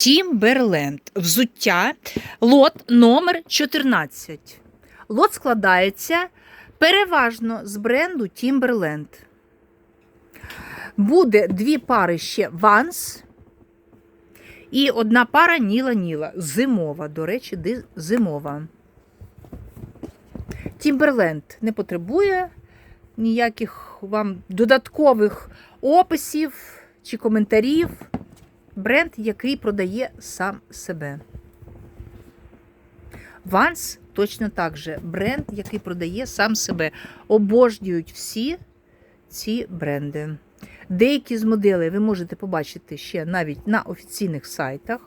Тімберленд. Взуття. Лот номер 14. Лот складається переважно з бренду Timberland. Буде дві пари ще Vans і одна пара Ніла Ніла. Зимова, до речі, зимова. Тімберленд не потребує ніяких вам додаткових описів чи коментарів. Бренд, який продає сам себе. Ванс точно так же. Бренд, який продає сам себе. Обожнюють всі ці бренди. Деякі з моделей ви можете побачити ще навіть на офіційних сайтах.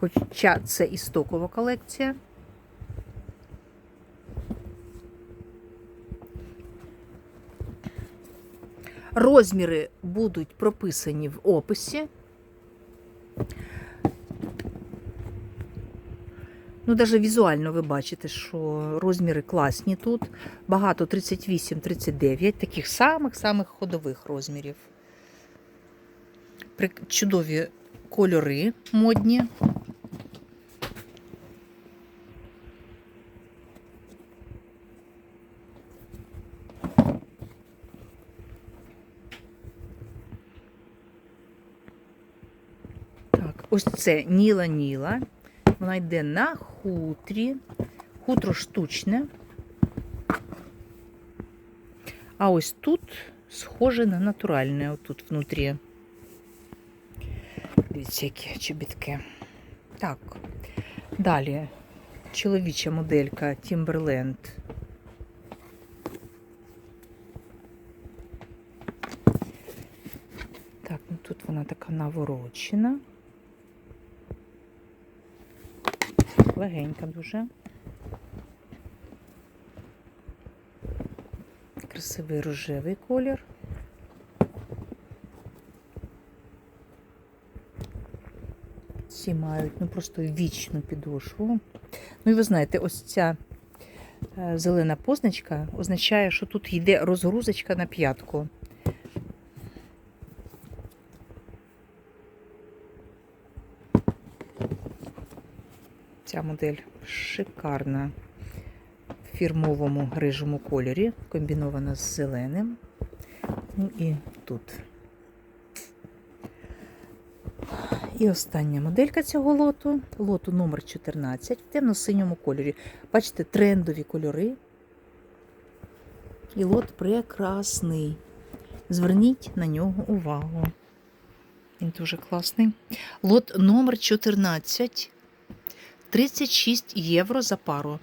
Хоча це і стокова колекція. Розміри будуть прописані в описі. Ну, навіть візуально ви бачите, що розміри класні тут. Багато 38-39, таких самих-самих ходових розмірів. Чудові кольори модні. Так, ось це Ніла Ніла. Вона йде на хутрі. Хутро штучне. А ось тут схоже на натуральне, отут внутрі. Дивіться, які чобітки. Так. Далі чоловіча моделька Timberland. Так, ну тут вона така наворочена. Легенька дуже. Красивий рожевий колір. Ці мають ну, просто вічну підошву. Ну і ви знаєте, ось ця е, зелена позначка означає, що тут йде розгрузочка на п'ятку. Ця модель шикарна в фірмовому грижому кольорі, комбінована з зеленим. Ну і тут. І остання моделька цього лоту, лоту номер 14 в темно-синьому кольорі. Бачите, трендові кольори. І лот прекрасний. Зверніть на нього увагу. Він дуже класний. Лот номер 14. 36 євро за пару.